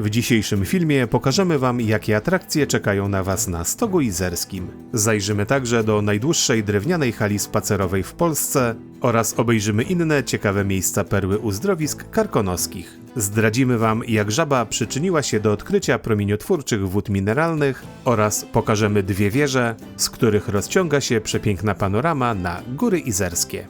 W dzisiejszym filmie pokażemy Wam, jakie atrakcje czekają na Was na Stogu Izerskim. Zajrzymy także do najdłuższej drewnianej hali spacerowej w Polsce oraz obejrzymy inne ciekawe miejsca perły uzdrowisk karkonoskich. Zdradzimy Wam, jak żaba przyczyniła się do odkrycia promieniotwórczych wód mineralnych oraz pokażemy dwie wieże, z których rozciąga się przepiękna panorama na Góry Izerskie.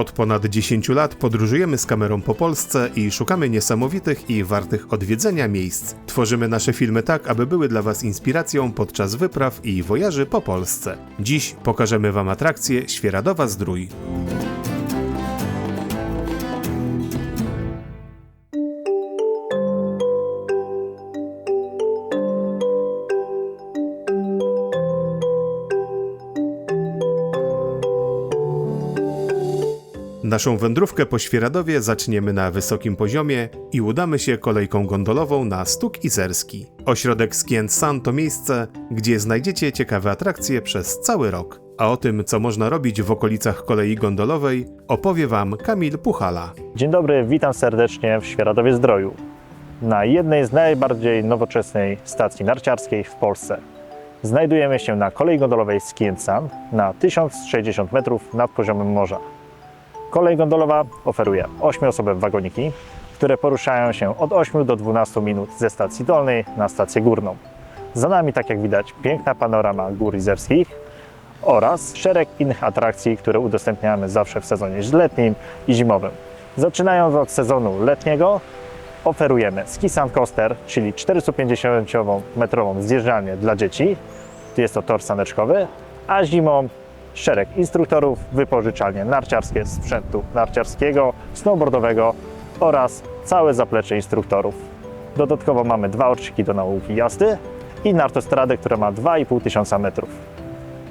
Od ponad 10 lat podróżujemy z kamerą po Polsce i szukamy niesamowitych i wartych odwiedzenia miejsc. Tworzymy nasze filmy tak, aby były dla Was inspiracją podczas wypraw i wojaży po Polsce. Dziś pokażemy Wam atrakcję Świeradowa Zdrój. Naszą wędrówkę po Świeradowie zaczniemy na wysokim poziomie i udamy się kolejką gondolową na Stuk Izerski. Ośrodek Skien San to miejsce, gdzie znajdziecie ciekawe atrakcje przez cały rok. A o tym, co można robić w okolicach kolei gondolowej, opowie Wam Kamil Puchala. Dzień dobry, witam serdecznie w Świeradowie Zdroju, na jednej z najbardziej nowoczesnej stacji narciarskiej w Polsce. Znajdujemy się na kolei gondolowej Skiensan na 1060 metrów nad poziomem morza. Kolej gondolowa oferuje 8-osobowe wagoniki, które poruszają się od 8 do 12 minut ze stacji dolnej na stację górną. Za nami, tak jak widać, piękna panorama gór izerskich oraz szereg innych atrakcji, które udostępniamy zawsze w sezonie letnim i zimowym. Zaczynając od sezonu letniego, oferujemy ski coaster, czyli 450-metrową zjeżdżalnię dla dzieci. Jest to tor saneczkowy, a zimą szereg instruktorów, wypożyczalnie narciarskie, sprzętu narciarskiego, snowboardowego oraz całe zaplecze instruktorów. Dodatkowo mamy dwa oczyki do nauki jazdy i nartostradę, która ma 2,5 tysiąca metrów.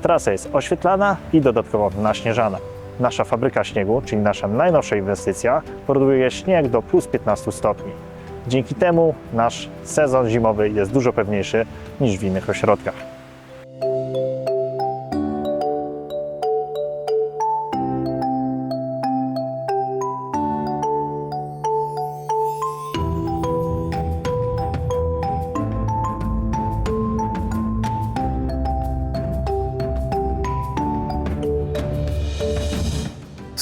Trasa jest oświetlana i dodatkowo naśnieżana. Nasza fabryka śniegu, czyli nasza najnowsza inwestycja, produkuje śnieg do plus 15 stopni. Dzięki temu nasz sezon zimowy jest dużo pewniejszy niż w innych ośrodkach.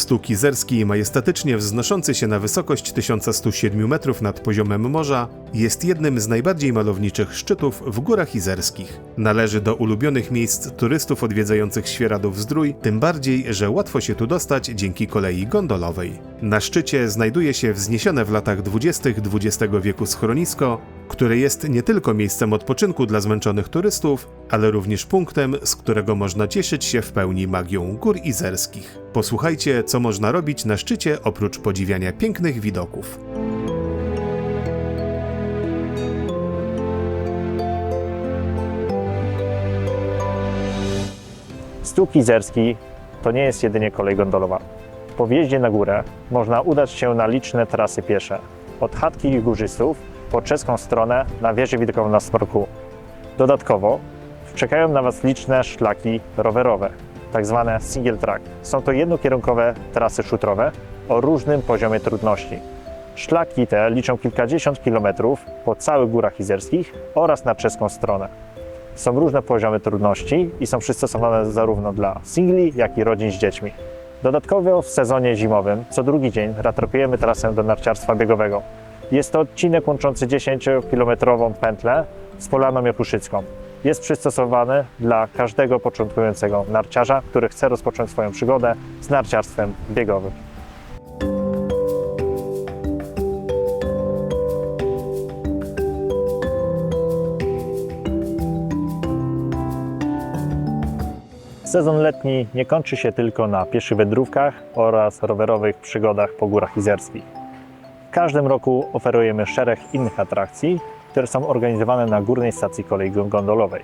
Stuk Izerski, majestatycznie wznoszący się na wysokość 1107 metrów nad poziomem morza, jest jednym z najbardziej malowniczych szczytów w Górach Izerskich. Należy do ulubionych miejsc turystów odwiedzających Świeradów Zdrój, tym bardziej, że łatwo się tu dostać dzięki kolei gondolowej. Na szczycie znajduje się wzniesione w latach 20. XX wieku schronisko, które jest nie tylko miejscem odpoczynku dla zmęczonych turystów, ale również punktem, z którego można cieszyć się w pełni magią gór izerskich. Posłuchajcie, co można robić na szczycie oprócz podziwiania pięknych widoków. Stuk Izerski to nie jest jedynie kolej gondolowa. Po wjeździe na górę można udać się na liczne trasy piesze. Od chatki górzystów po czeską stronę na wieżę widokową na Smorku. Dodatkowo czekają na Was liczne szlaki rowerowe, tak zwane single track. Są to jednokierunkowe trasy szutrowe o różnym poziomie trudności. Szlaki te liczą kilkadziesiąt kilometrów po całych górach izerskich oraz na czeską stronę. Są różne poziomy trudności i są przystosowane zarówno dla singli, jak i rodzin z dziećmi. Dodatkowo w sezonie zimowym co drugi dzień ratropujemy trasę do narciarstwa biegowego. Jest to odcinek łączący 10-kilometrową pętlę z Polaną Jakuszycką. Jest przystosowany dla każdego początkującego narciarza, który chce rozpocząć swoją przygodę z narciarstwem biegowym. Sezon letni nie kończy się tylko na pieszych wędrówkach oraz rowerowych przygodach po górach izerskich. W każdym roku oferujemy szereg innych atrakcji, które są organizowane na górnej stacji kolei gondolowej.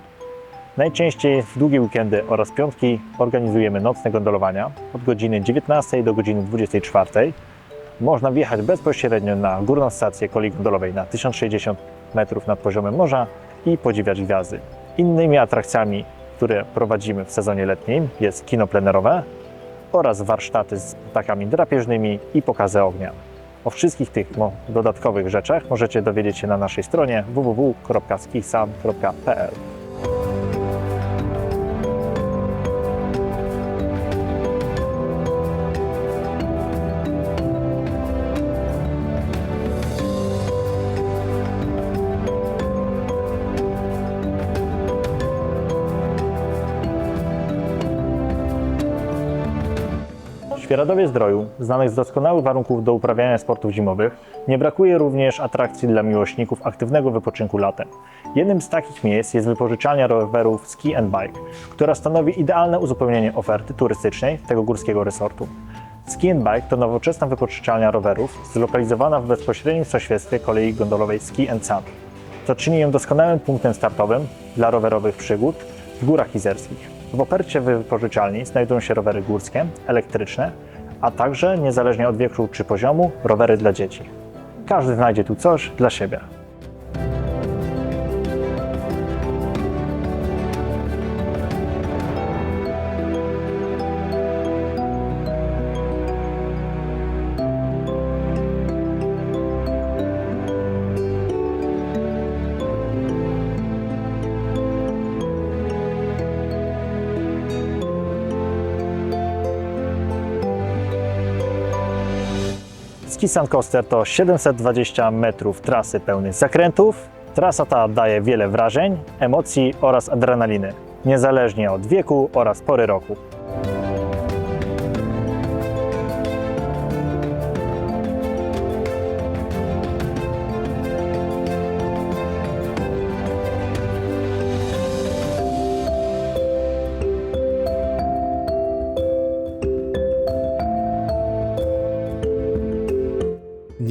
Najczęściej w długie weekendy oraz piątki organizujemy nocne gondolowania od godziny 19 do godziny 24. Można wjechać bezpośrednio na górną stację kolei gondolowej na 1060 metrów nad poziomem morza i podziwiać gwiazdy. Innymi atrakcjami, które prowadzimy w sezonie letnim jest kino plenerowe oraz warsztaty z ptakami drapieżnymi i pokazy ognia. O wszystkich tych mo- dodatkowych rzeczach możecie dowiedzieć się na naszej stronie www.skisam.pl. Świeradowie Zdroju, znanych z doskonałych warunków do uprawiania sportów zimowych, nie brakuje również atrakcji dla miłośników aktywnego wypoczynku latem. Jednym z takich miejsc jest wypożyczalnia rowerów Ski and Bike, która stanowi idealne uzupełnienie oferty turystycznej tego górskiego resortu. Ski and Bike to nowoczesna wypożyczalnia rowerów zlokalizowana w bezpośrednim sąsiedztwie kolei gondolowej Ski and Sun, co czyni ją doskonałym punktem startowym dla rowerowych przygód w górach izerskich. W ofercie wypożyczalni znajdują się rowery górskie, elektryczne, a także, niezależnie od wieku czy poziomu, rowery dla dzieci. Każdy znajdzie tu coś dla siebie. Ski Sun Coaster to 720 metrów trasy pełnych zakrętów. Trasa ta daje wiele wrażeń, emocji oraz adrenaliny, niezależnie od wieku oraz pory roku.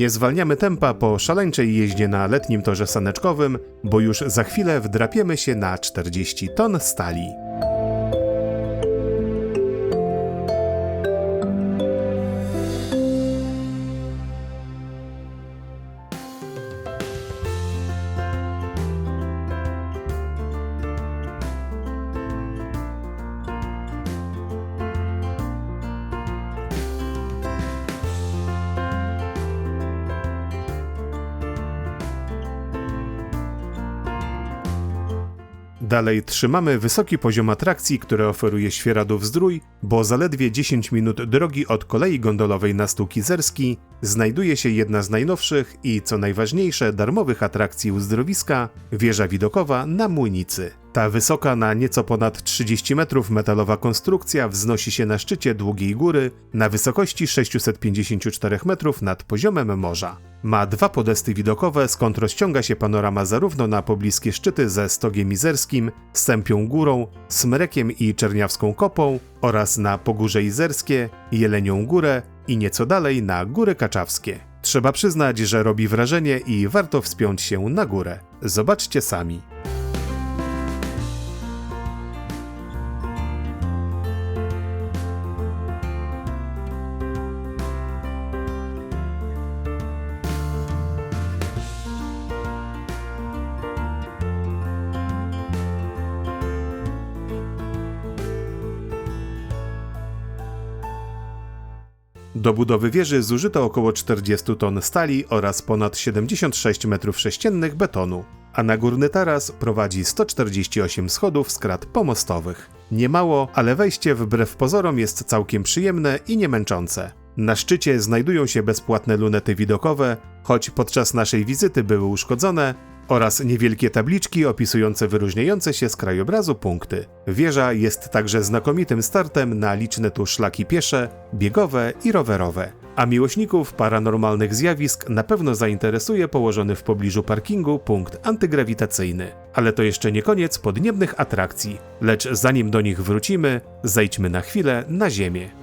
Nie zwalniamy tempa po szaleńczej jeździe na letnim torze saneczkowym, bo już za chwilę wdrapiemy się na 40 ton stali. Dalej trzymamy wysoki poziom atrakcji, które oferuje Świeradów Zdrój, bo zaledwie 10 minut drogi od kolei gondolowej na Stół Kizerski znajduje się jedna z najnowszych i, co najważniejsze, darmowych atrakcji uzdrowiska – wieża widokowa na Młynicy. Ta wysoka na nieco ponad 30 metrów metalowa konstrukcja wznosi się na szczycie długiej góry na wysokości 654 metrów nad poziomem morza. Ma dwa podesty widokowe, skąd rozciąga się panorama zarówno na pobliskie szczyty ze Stogiem Izerskim, Sępią Górą, Smrekiem i Czerniawską Kopą oraz na Pogórze Izerskie, Jelenią Górę i nieco dalej na Góry Kaczawskie. Trzeba przyznać, że robi wrażenie i warto wspiąć się na górę. Zobaczcie sami. Do budowy wieży zużyto około 40 ton stali oraz ponad 76 m3 betonu, a na górny taras prowadzi 148 schodów z krat pomostowych. Niemało, ale wejście wbrew pozorom jest całkiem przyjemne i niemęczące. Na szczycie znajdują się bezpłatne lunety widokowe, choć podczas naszej wizyty były uszkodzone, oraz niewielkie tabliczki opisujące wyróżniające się z krajobrazu punkty. Wieża jest także znakomitym startem na liczne tu szlaki piesze, biegowe i rowerowe. A miłośników paranormalnych zjawisk na pewno zainteresuje położony w pobliżu parkingu punkt antygrawitacyjny. Ale to jeszcze nie koniec podniebnych atrakcji. Lecz zanim do nich wrócimy, zejdźmy na chwilę na ziemię.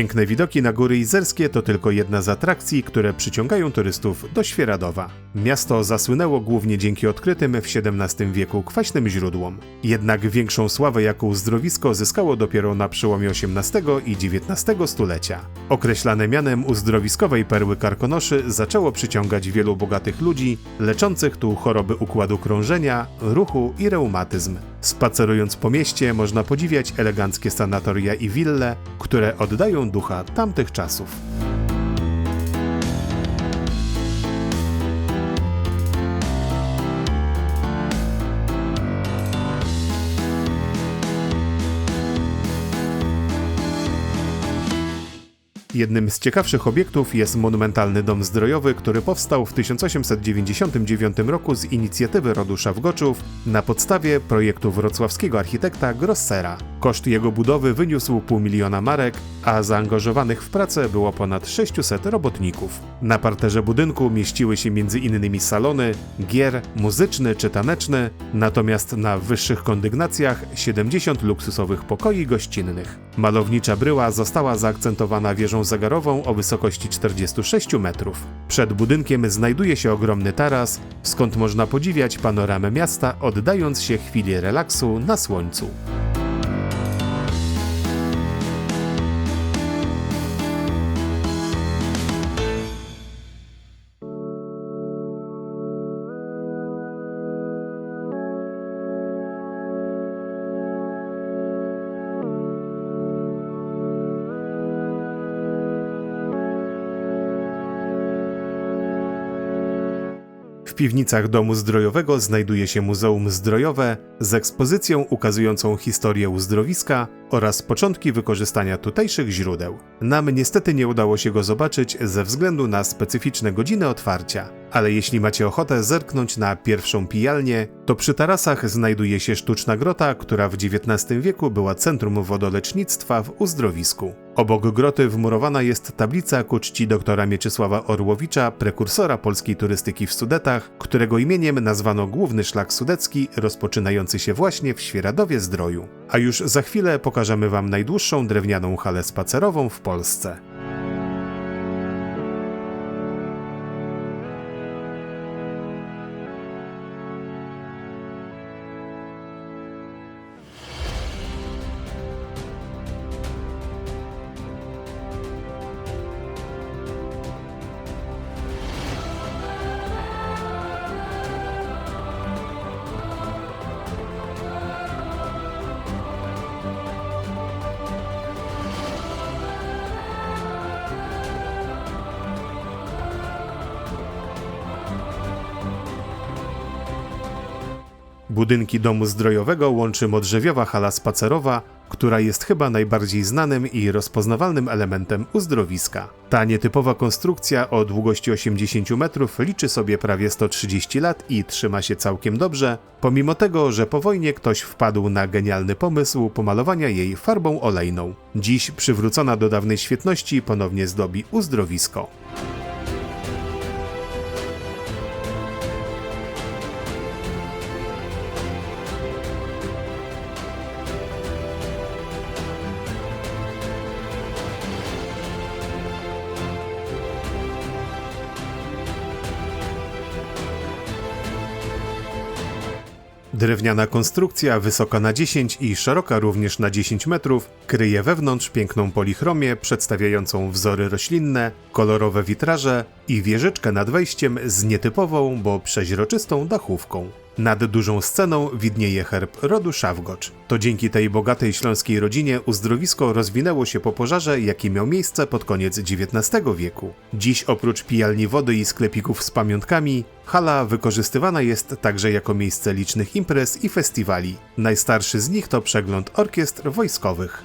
Piękne widoki na góry izerskie to tylko jedna z atrakcji, które przyciągają turystów do Świeradowa. Miasto zasłynęło głównie dzięki odkrytym w XVII wieku kwaśnym źródłom. Jednak większą sławę jako uzdrowisko zyskało dopiero na przełomie XVIII i XIX stulecia. Określane mianem uzdrowiskowej perły karkonoszy zaczęło przyciągać wielu bogatych ludzi, leczących tu choroby układu krążenia, ruchu i reumatyzm. Spacerując po mieście można podziwiać eleganckie sanatoria i wille, które oddają ducha tamtych czasów. Jednym z ciekawszych obiektów jest monumentalny dom zdrojowy, który powstał w 1899 roku z inicjatywy rodu Szawgoczów na podstawie projektu wrocławskiego architekta Grossera. Koszt jego budowy wyniósł pół miliona marek, a zaangażowanych w pracę było ponad 600 robotników. Na parterze budynku mieściły się m.in. salony, gier, muzyczny czy taneczny, natomiast na wyższych kondygnacjach 70 luksusowych pokoi gościnnych. Malownicza bryła została zaakcentowana wieżą zegarową o wysokości 46 metrów. Przed budynkiem znajduje się ogromny taras, skąd można podziwiać panoramę miasta, oddając się chwili relaksu na słońcu. Piwnicach domu zdrojowego znajduje się Muzeum Zdrojowe z ekspozycją ukazującą historię uzdrowiska oraz początki wykorzystania tutejszych źródeł. Nam niestety nie udało się go zobaczyć ze względu na specyficzne godziny otwarcia, ale jeśli macie ochotę zerknąć na pierwszą pijalnię, to przy tarasach znajduje się sztuczna grota, która w XIX wieku była centrum wodolecznictwa w uzdrowisku. Obok groty wmurowana jest tablica ku czci doktora Mieczysława Orłowicza, prekursora polskiej turystyki w Sudetach, którego imieniem nazwano główny szlak sudecki rozpoczynający się właśnie w Świeradowie Zdroju. A już za chwilę pokażemy Wam najdłuższą drewnianą halę spacerową w Polsce. Budynki domu zdrojowego łączy modrzewiowa hala spacerowa, która jest chyba najbardziej znanym i rozpoznawalnym elementem uzdrowiska. Ta nietypowa konstrukcja o długości 80 metrów liczy sobie prawie 130 lat i trzyma się całkiem dobrze, pomimo tego, że po wojnie ktoś wpadł na genialny pomysł pomalowania jej farbą olejną. Dziś przywrócona do dawnej świetności ponownie zdobi uzdrowisko. Drewniana konstrukcja, wysoka na 10 i szeroka również na 10 metrów, kryje wewnątrz piękną polichromię przedstawiającą wzory roślinne, kolorowe witraże i wieżyczkę nad wejściem z nietypową, bo przeźroczystą dachówką. Nad dużą sceną widnieje herb rodu Szawgocz. To dzięki tej bogatej śląskiej rodzinie uzdrowisko rozwinęło się po pożarze, jaki miał miejsce pod koniec XIX wieku. Dziś oprócz pijalni wody i sklepików z pamiątkami, hala wykorzystywana jest także jako miejsce licznych imprez i festiwali. Najstarszy z nich to przegląd orkiestr wojskowych.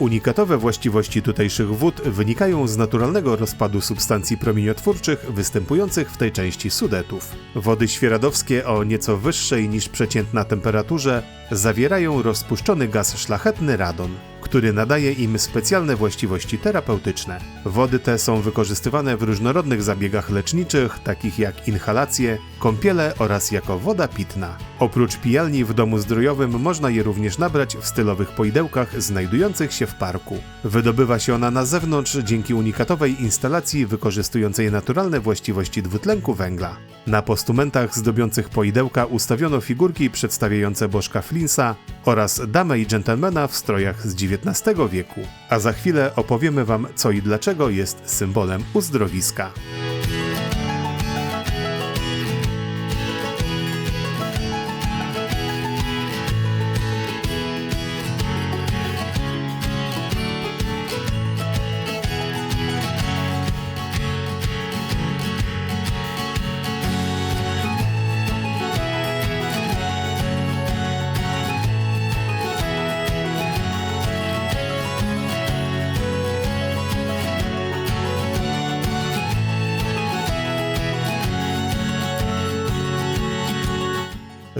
Unikatowe właściwości tutejszych wód wynikają z naturalnego rozpadu substancji promieniotwórczych występujących w tej części Sudetów. Wody świeradowskie o nieco wyższej niż przeciętna temperaturze zawierają rozpuszczony gaz szlachetny radon, który nadaje im specjalne właściwości terapeutyczne. Wody te są wykorzystywane w różnorodnych zabiegach leczniczych, takich jak inhalacje, kąpiele oraz jako woda pitna. Oprócz pijalni w domu zdrojowym można je również nabrać w stylowych poidełkach znajdujących się w parku. Wydobywa się ona na zewnątrz dzięki unikatowej instalacji wykorzystującej naturalne właściwości dwutlenku węgla. Na postumentach zdobiących poidełka ustawiono figurki przedstawiające bożka Flinsa oraz damę i dżentelmena w strojach z XIX wieku. A za chwilę opowiemy Wam co i dlaczego jest symbolem uzdrowiska.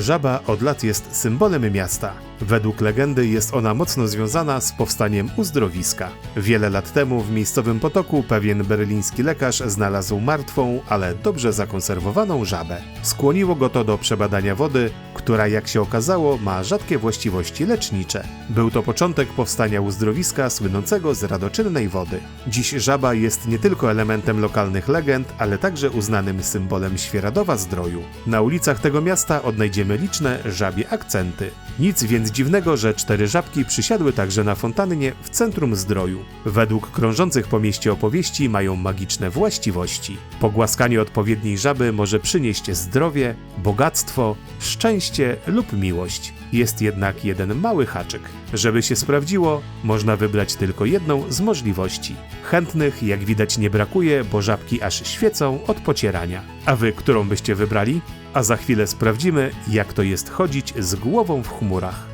Żaba od lat jest symbolem miasta. Według legendy jest ona mocno związana z powstaniem uzdrowiska. Wiele lat temu w miejscowym potoku pewien berliński lekarz znalazł martwą, ale dobrze zakonserwowaną żabę. Skłoniło go to do przebadania wody, która jak się okazało ma rzadkie właściwości lecznicze. Był to początek powstania uzdrowiska słynącego z radoczynnej wody. Dziś żaba jest nie tylko elementem lokalnych legend, ale także uznanym symbolem Świeradowa Zdroju. Na ulicach tego miasta odnajdziemy liczne żabie akcenty. Nic więc dziwnego, że cztery żabki przysiadły także na fontannie w centrum zdroju. Według krążących po mieście opowieści mają magiczne właściwości. Pogłaskanie odpowiedniej żaby może przynieść zdrowie, bogactwo, szczęście lub miłość. Jest jednak jeden mały haczyk. Żeby się sprawdziło, można wybrać tylko jedną z możliwości. Chętnych, jak widać, nie brakuje, bo żabki aż świecą od pocierania. A wy, którą byście wybrali? A za chwilę sprawdzimy, jak to jest chodzić z głową w chmurach.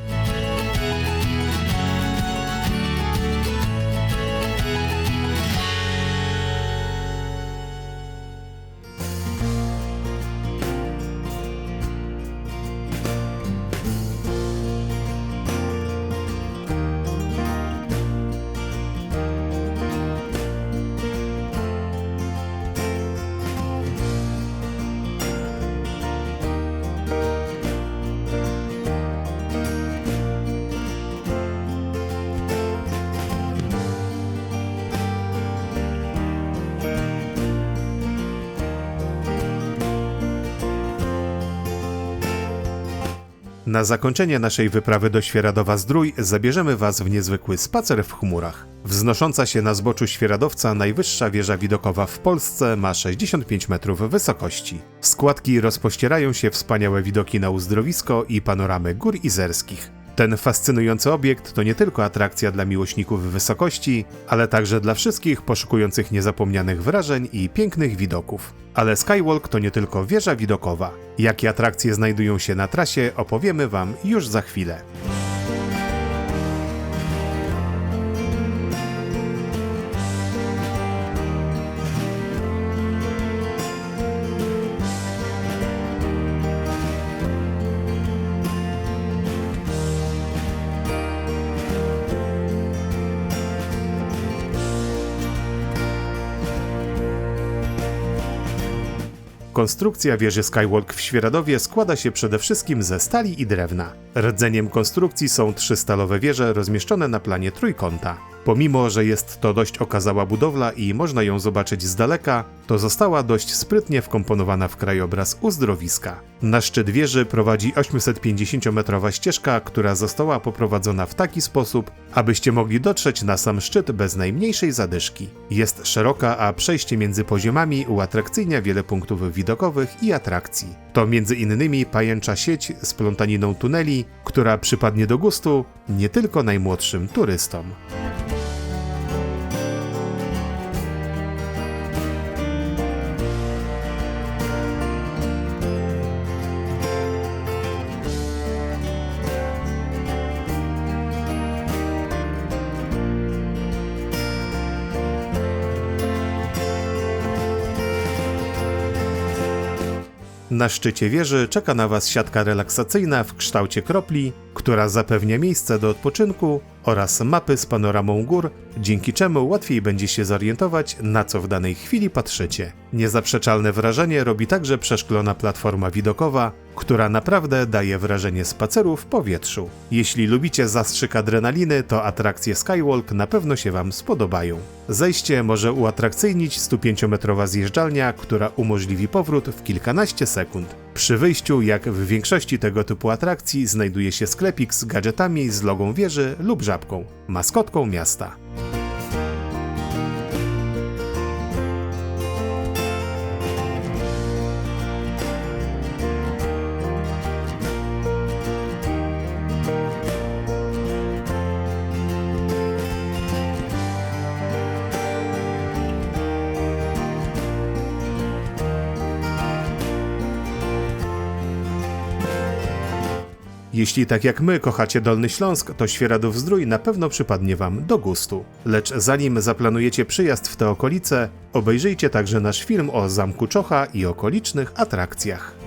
Na zakończenie naszej wyprawy do Świeradowa Zdrój zabierzemy Was w niezwykły spacer w chmurach. Wznosząca się na zboczu Świeradowca najwyższa wieża widokowa w Polsce ma 65 metrów wysokości. Składki rozpościerają się wspaniałe widoki na uzdrowisko i panoramy gór izerskich. Ten fascynujący obiekt to nie tylko atrakcja dla miłośników wysokości, ale także dla wszystkich poszukujących niezapomnianych wrażeń i pięknych widoków. Ale Skywalk to nie tylko wieża widokowa. Jakie atrakcje znajdują się na trasie, opowiemy Wam już za chwilę. Konstrukcja wieży Skywalk w Świeradowie składa się przede wszystkim ze stali i drewna. Rdzeniem konstrukcji są trzy stalowe wieże rozmieszczone na planie trójkąta. Pomimo, że jest to dość okazała budowla i można ją zobaczyć z daleka, to została dość sprytnie wkomponowana w krajobraz uzdrowiska. Na szczyt wieży prowadzi 850-metrowa ścieżka, która została poprowadzona w taki sposób, abyście mogli dotrzeć na sam szczyt bez najmniejszej zadyszki. Jest szeroka, a przejście między poziomami uatrakcyjnia wiele punktów widokowych i atrakcji. To między innymi pajęcza sieć z plątaniną tuneli, która przypadnie do gustu nie tylko najmłodszym turystom. Na szczycie wieży czeka na Was siatka relaksacyjna w kształcie kropli, która zapewnia miejsce do odpoczynku oraz mapy z panoramą gór, dzięki czemu łatwiej będzie się zorientować, na co w danej chwili patrzycie. Niezaprzeczalne wrażenie robi także przeszklona platforma widokowa, która naprawdę daje wrażenie spaceru w powietrzu. Jeśli lubicie zastrzyk adrenaliny, to atrakcje Skywalk na pewno się Wam spodobają. Zejście może uatrakcyjnić 105-metrowa zjeżdżalnia, która umożliwi powrót w kilkanaście sekund. Przy wyjściu, jak w większości tego typu atrakcji, znajduje się sklepik z gadżetami z logą wieży lub żabką, maskotką miasta. Jeśli tak jak my kochacie Dolny Śląsk, to Świeradów Zdrój na pewno przypadnie Wam do gustu. Lecz zanim zaplanujecie przyjazd w te okolice, obejrzyjcie także nasz film o Zamku Czocha i okolicznych atrakcjach.